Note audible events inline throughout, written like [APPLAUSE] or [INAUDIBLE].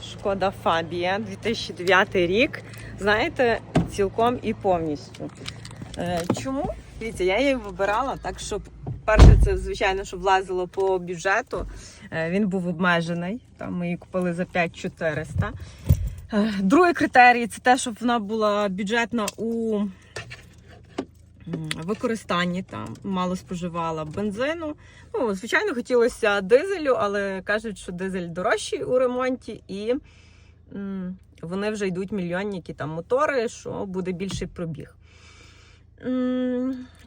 Шкода Фабія, 2009 рік. Знаєте, цілком і повністю. Е, Чому? Дивіться, я її вибирала так, щоб перше, це звичайно, щоб влазило по бюджету. Е, Він був обмежений. Там ми її купили за 5400. Е, Другий критерій це те, щоб вона була бюджетна у використанні, там мало споживала бензину. Ну, звичайно, хотілося дизелю, але кажуть, що дизель дорожчий у ремонті, і вони вже йдуть мільйонні там мотори, що буде більший пробіг.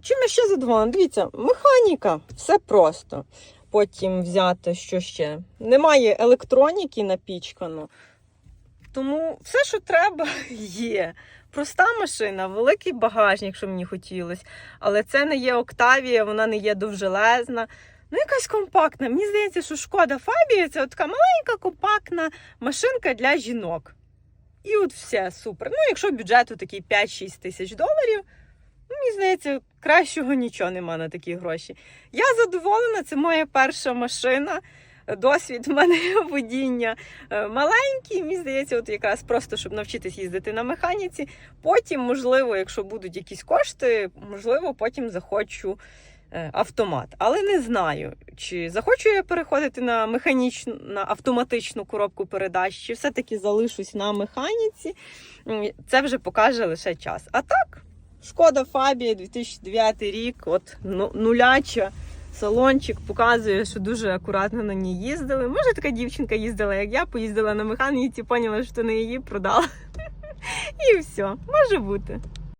Чим я ще задоволена? Дивіться, механіка, все просто. Потім взяти, що ще. Немає електроніки напічкано. Тому все, що треба, [LAUGHS] є. Проста машина, великий багажник, що мені хотілося. Але це не є Октавія, вона не є довжелезна. Ну, якась компактна. Мені здається, що шкода Фабія це така маленька компактна машинка для жінок. І от все супер. Ну, якщо бюджет такий 5-6 тисяч доларів, ну, мені здається, кращого нічого нема на такі гроші. Я задоволена, це моя перша машина. Досвід в мене [LAUGHS] водіння е, маленький, мені здається, от якраз просто щоб навчитись їздити на механіці. Потім, можливо, якщо будуть якісь кошти, можливо, потім захочу е, автомат. Але не знаю, чи захочу я переходити на механічну, на автоматичну коробку передач, чи все-таки залишусь на механіці. Це вже покаже лише час. А так, шкода Фабія 2009 рік, от ну- нуляча. Салончик показує, що дуже акуратно на ній їздили. Може, така дівчинка їздила, як я, поїздила на механіці, поняла, що не її продала. [LAUGHS] І все, може бути.